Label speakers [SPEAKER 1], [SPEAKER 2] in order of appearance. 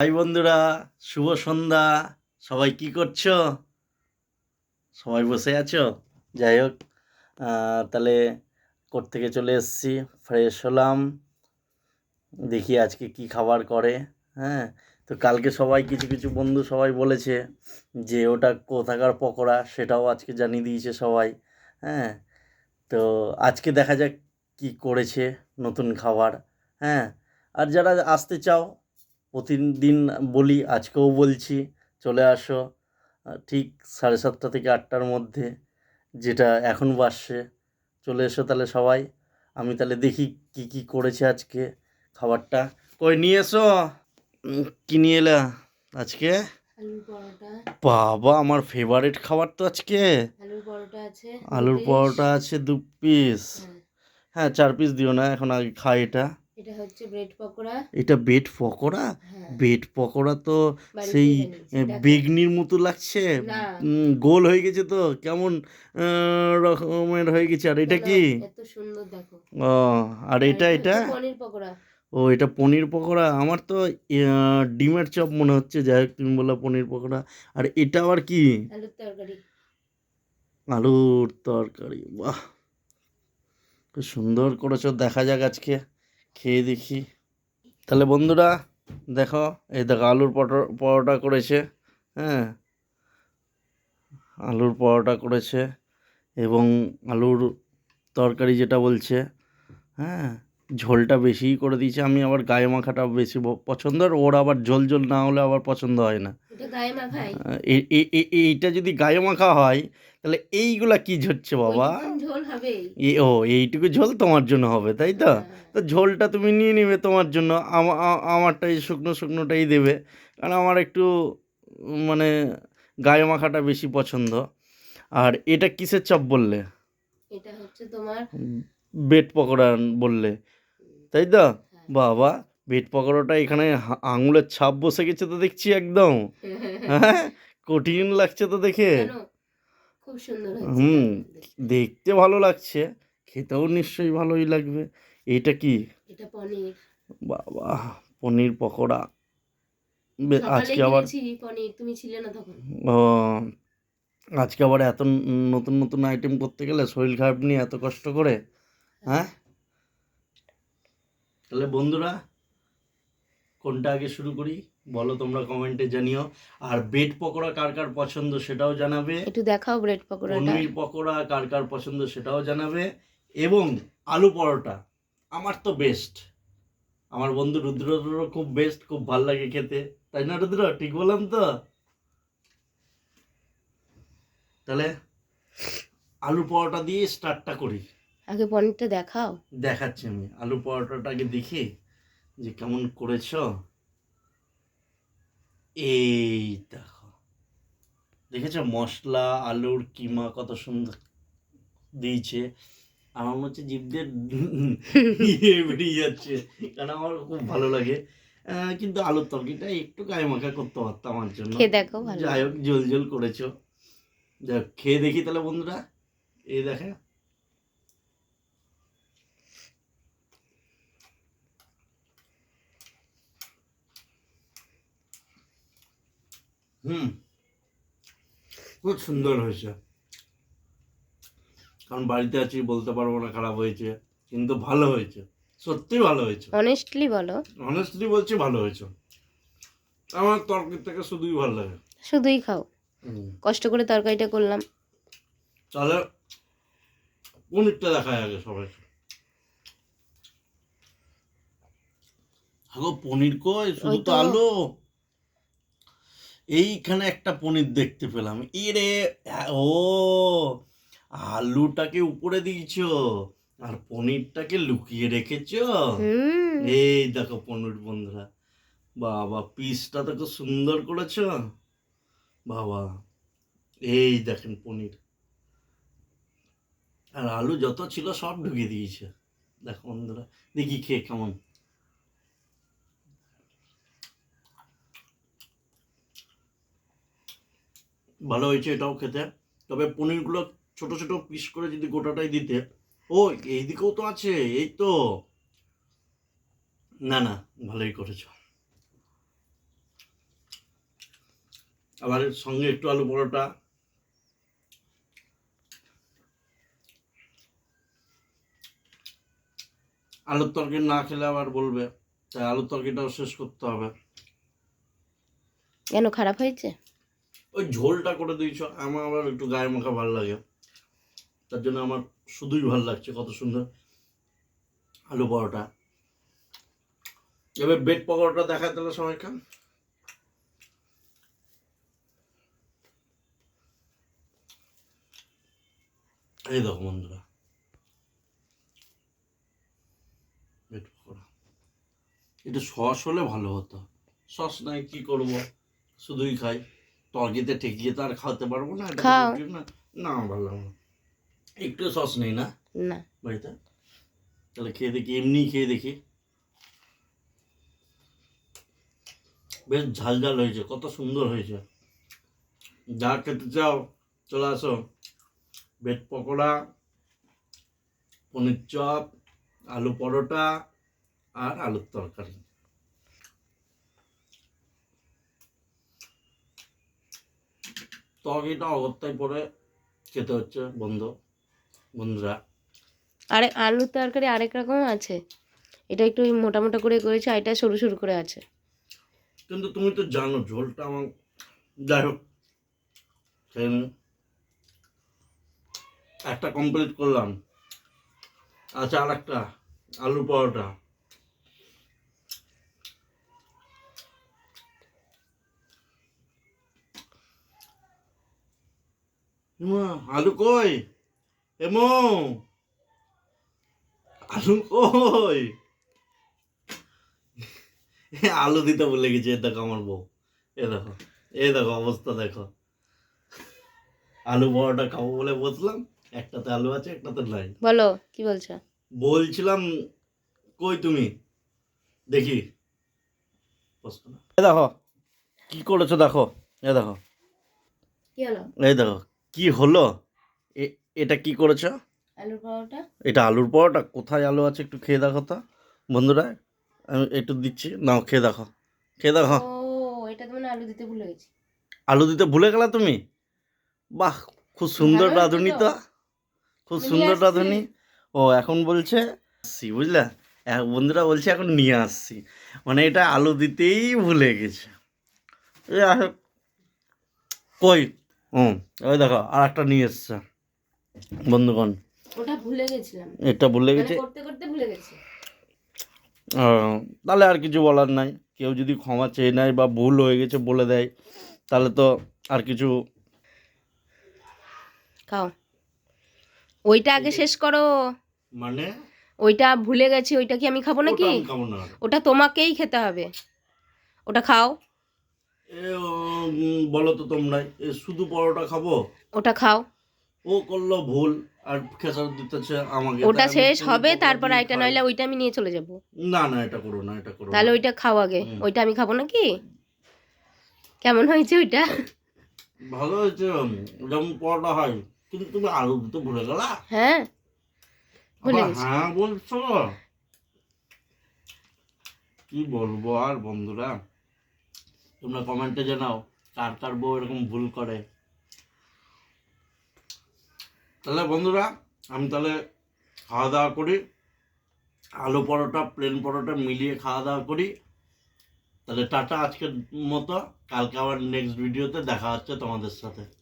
[SPEAKER 1] ভাই বন্ধুরা, শুভ সন্ধ্যা। সবাই কি করছ? সবাই বসে আছো? যাই হোক তাহলে কোর্ট থেকে চলে এসেছি, ফ্রেশ হলাম। দেখি আজকে কি খাবার করে হ্যাঁ? তো কালকে সবাই, কিছু কিছু বন্ধু সবাই বলেছে যে ওটা কোথাকার পকোড়া, সেটাও আজকে জানিয়ে দিয়েছে সবাই হ্যাঁ? তো আজকে দেখা যাক কি করেছে নতুন খাবার হ্যাঁ? আর যারা আসতে চাও প্রতিদিন বলি আজকেও বলছি চলে আসো। ঠিক সাড়ে সাতটা থেকে আটটার মধ্যে যেটা এখন বাসছে চলে এসো তাহলে সবাই। আমি তাহলে দেখি কি কি করেছে আজকে খাবারটা। কই নিয়ে এসো। কি নিয়ে এলা আজকে? বাবা আমার ফেভারিট খাবার তো আজকে।
[SPEAKER 2] আলুর পরোটা আছে দু
[SPEAKER 1] আলুর পরোটা আছে দু পিস
[SPEAKER 2] হ্যাঁ,
[SPEAKER 1] হ্যাঁ চার পিস দিও না এখন আগে খাই এটা।
[SPEAKER 2] এটা হচ্ছে ব্রেড পকোড়া।
[SPEAKER 1] এটা বেড পকোড়া?
[SPEAKER 2] হ্যাঁ।
[SPEAKER 1] বেড পকোড়া তো সেই বেগনির মতো লাগছে। গোল হয়ে গেছে তো। কেমন রকমের হয়ে গেছে। আর এটা কি?
[SPEAKER 2] এত সুন্দর দেখো।
[SPEAKER 1] ও আর এটা এটা
[SPEAKER 2] পনির পকোড়া।
[SPEAKER 1] ও এটা পনির পকোড়া। আমার তো ডিমের চপ মনে হচ্ছে। যাই হোক তুমি বললা পনির পকোড়া। আর এটা আবার কি?
[SPEAKER 2] আলুর তরকারি।
[SPEAKER 1] আলুর তরকারি। বাহ! খুব সুন্দর করেছ। দেখা যাক আজকে। খেয়ে দেখি। তাহলে বন্ধুরা, দেখো, এই দেখো আলুর পরোটা করেছে হ্যাঁ? আলুর পরোটা করেছে এবং আলুর তরকারি যেটা বলছে হ্যাঁ? ঝোলটা বেশিই করে দিয়েছে। আমি আবার গায়ে মাখাটা বেশি পছন্দ। আর ওর আবার ঝোল ঝোল না হলে আবার পছন্দ হয় না। এইটা যদি গায়ে মাখা হয় তাহলে এইগুলা কি ঝরছে বাবা? ও এইটুকু ঝোল তোমার জন্য হবে তাই তো?
[SPEAKER 2] হ্যাঁ,
[SPEAKER 1] তো ঝোলটা তুমি নিয়ে নিবে তোমার জন্য। আমা- আ- আমারটাই শুকনো শুকনোটাই দেবে। কারণ আমার একটু মানে গায়ে মাখাটা বেশি পছন্দ। আর এটা কিসের চপ বললে?
[SPEAKER 2] এটা হচ্ছে তোমার
[SPEAKER 1] বেড পকোড়া বললে। তাই তো?
[SPEAKER 2] হ্যাঁ।
[SPEAKER 1] বাবা বেড পকোড়াটা এখানে আঙুলের ছাপ বসে গেছে তো দেখছি একদম। হ্যাঁ? কঠিন লাগছে তো দেখে। হুম দেখতে ভালো লাগছে খেতেও নিশ্চয়ই ভালোই লাগবে। এইটা কি? বাবা পনির পকোড়া। আজকে আবার
[SPEAKER 2] তুমি ছিলে না তখন।
[SPEAKER 1] ও, আজকে আবার এত নতুন নতুন আইটেম করতে গেলে শরীর খারাপ নিয়ে এত কষ্ট করে? হ্যাঁ? তাহলে বন্ধুরা কোনটা আগে শুরু করি? বলো তোমরা কমেন্টে জানিও। আর ব্রেড পকোড়া কার কার পছন্দ সেটাও জানাবে।
[SPEAKER 2] একটু দেখাও ব্রেড পকোড়াটা।
[SPEAKER 1] পনির পকোড়া কার কার পছন্দ সেটাও জানাবে। এবং আলু পরোটা আমার তো বেস্ট আমার বন্ধু রুদ্ররও খুব বেস্ট খুব ভালো লাগে খেতে। তাই না রুদ্র? ঠিক বললাম তো? তাহলে আলু পরোটা দিয়ে স্টার্টটা করি।
[SPEAKER 2] আগে পনিরটা দেখাও।
[SPEAKER 1] দেখাচ্ছি আমি। আলু পরোটাটা আগে দেখি যে কেমন করেছ। এই দেখো। দেখেছ মশলা আলুর কিমা কত সুন্দর দিয়েছে। আমার মনে হচ্ছে জিভ দিয়ে ইয়ে বেরিয়ে যাচ্ছে কারণ আমার খুব ভালো লাগে। আহ, কিন্তু আলুর তরকিটা একটু গায়ে মাখা করতে পারতাম আমার জন্য।
[SPEAKER 2] দেখো
[SPEAKER 1] যাই হোক জল জল করেছ। যাই খেয়ে দেখি তাহলে বন্ধুরা। এই দেখে। হুম। খুব সুন্দর হয়েছে। কারণ বাড়িতে আছি বলতে পারব না খারাপ হয়েছে কিন্তু ভালো হয়েছে। সত্যি ভালো হয়েছে।
[SPEAKER 2] অনেস্টলি বলো।
[SPEAKER 1] অনেস্টলি বলছি ভালো হয়েছে। আমার তরকারি থেকে শুধুই ভালো লাগে।
[SPEAKER 2] শুধুই খাও। কষ্ট করে তরকারিটা করলাম।
[SPEAKER 1] তাহলে পনিরটা দেখায় আগে সবাই আগো পনির কই? শুধু তো। আলু? এইখানে একটা পনির দেখতে পেলাম। এরে ও আলুটাকে উপরে দিয়েছ আর পনিরটাকে লুকিয়ে রেখেছো? এই দেখো পনির বন্ধুরা বাবা পিসটা তো সুন্দর করেছ? বাবা এই দেখেন পনির। আর আলু যত ছিল সব ঢুকিয়ে দিয়েছে। দেখো বন্ধুরা দেখি খেয়ে কেমন। ভালো হয়েছে, এটাও খেতে। তবে পনিরগুলো ছোট ছোট পিস করে যদি গোটাটাই দিতে। ও, এইদিকেও তো আছে, এই তো। না না, ভালোই করেছ। আবার সঙ্গে একটু আলু পরোটা। আলুর তরকারি না খেলে আবার বলবে, তাই আলুর তরকারিটাও শেষ করতে হবে।
[SPEAKER 2] কেন, খারাপ হয়েছে?
[SPEAKER 1] ওই ঝোলটা করে দিয়েছ, আমার আবার একটু গায়ে মাখা ভালো লাগে। তার জন্য আমার শুধুই ভালো লাগছে কত সুন্দর আলু পরোটা। এবার বেড পকোড়াটা দেখা তাহলে সবাইকে। এই দেখো বন্ধুরা। পকোড়া। এটা সস হলে ভালো হতো। সস নাই, কি করব? শুধুই খাই। তরকিতে ঠেকিয়ে তো আর খাওয়াতে পারব না
[SPEAKER 2] খাও।
[SPEAKER 1] না ভালো না। একটু সস নেই না?
[SPEAKER 2] না।
[SPEAKER 1] বাড়িতে? তাহলে খেয়ে দেখি এমনি খেয়ে দেখি। বেশ ঝাল ঝাল হয়েছে কত সুন্দর হয়েছে। যা খেতে চাও চলে আসো। বেড পকোড়া পনির চপ আলু পরোটা আর আলুর তরকারি। তরকারিটা অগত্যায় পরে খেতে হচ্ছে বন্ধু বন্ধুরা।
[SPEAKER 2] আরে আলুর তরকারি আরেক রকম আছে। এটা একটু মোটা মোটা করে করেছে আর এটা সরু সরু করে আছে।
[SPEAKER 1] কিন্তু তুমি তো জানো ঝোলটা আমার যাই হোক। একটা কমপ্লিট করলাম। আচ্ছা আর একটা আলু পরোটা। আলু কই? এমো আলু কই? আলু দিতে ভুলে গেছি এ দেখো আমার বউ। এ দেখো এ দেখো অবস্থা দেখো। আলু বড়াটা খাব বলে বসলাম একটাতে আলু আছে একটাতে নাই।
[SPEAKER 2] বলো কি বলছো?
[SPEAKER 1] বলছিলাম কই তুমি? দেখি। এ দেখো কি করেছ দেখো এ দেখো। এই দেখো কি হলো? এটা কি করেছ?
[SPEAKER 2] আলুর পরোটা।
[SPEAKER 1] এটা আলুর পরোটা? কোথায় আলু আছে একটু খেয়ে দেখো তো। বন্ধুরা আমি একটু দিচ্ছি। নাও খেয়ে দেখো। খেয়ে দেখো।
[SPEAKER 2] এটা আলু দিতে ভুলে গেছি।
[SPEAKER 1] আলু দিতে ভুলে গেলা তুমি? বাহ খুব সুন্দর রাঁধুনি
[SPEAKER 2] তো?
[SPEAKER 1] খুব সুন্দর রাঁধুনি। ও এখন বলছে আসছি বুঝলা? এক বন্ধুরা বলছে এখন নিয়ে আসছি। মানে এটা আলু দিতেই ভুলে গেছে। কই? হুম। ওই দেখো আর একটা নিয়ে এসছে বন্ধুগণ।
[SPEAKER 2] ওটা ভুলে গেছিলাম।
[SPEAKER 1] এটা ভুলে
[SPEAKER 2] মানে
[SPEAKER 1] গেছে।
[SPEAKER 2] করতে করতে ভুলে গেছি।
[SPEAKER 1] ও, তাহলে আর কিছু বলার নাই। কেউ যদি ক্ষমা চেয়ে নেয় বা ভুল হয়ে গেছে বলে দেয় তাহলে তো আর কিছু
[SPEAKER 2] খাও। ওইটা আগে শেষ করো।
[SPEAKER 1] মানে?
[SPEAKER 2] ওইটা ভুলে গেছি ওইটা কি আমি খাব নাকি?
[SPEAKER 1] ওটা
[SPEAKER 2] তোমাকেই খেতে হবে। ওটা খাও।
[SPEAKER 1] বলো তো তোমরাই এ শুধু পরোটা খাব?
[SPEAKER 2] ওটা খাও।
[SPEAKER 1] ও করল ভুল আর খেসার দিতেছে আমাকে।
[SPEAKER 2] ওটা শেষ হবে তারপর এটা নইলে ওইটা আমি নিয়ে চলে যাব।
[SPEAKER 1] না না এটা করো না এটা করো
[SPEAKER 2] তাহলে ওইটা খাও আগে। ওইটা আমি খাব নাকি? কেমন হয়েছে ওইটা?
[SPEAKER 1] ভালো হয়েছে যেমন পরোটা হয়। কিন্তু তুমি আলু দিতে ভুলে গেলা?
[SPEAKER 2] হ্যাঁ ভুলে গেছি।
[SPEAKER 1] হ্যাঁ বলছো? কি বলব আর বন্ধুরা? তোমরা কমেন্টে জানাও। কার কার বউ এরকম ভুল করে? তাহলে বন্ধুরা, আমি তাহলে খাওয়া দাওয়া করি। আলু পরোটা, প্লেন পরোটা মিলিয়ে খাওয়া দাওয়া করি। তাহলে টাটা আজকের মতো। কালকে আবার নেক্সট ভিডিওতে দেখা হচ্ছে তোমাদের সাথে।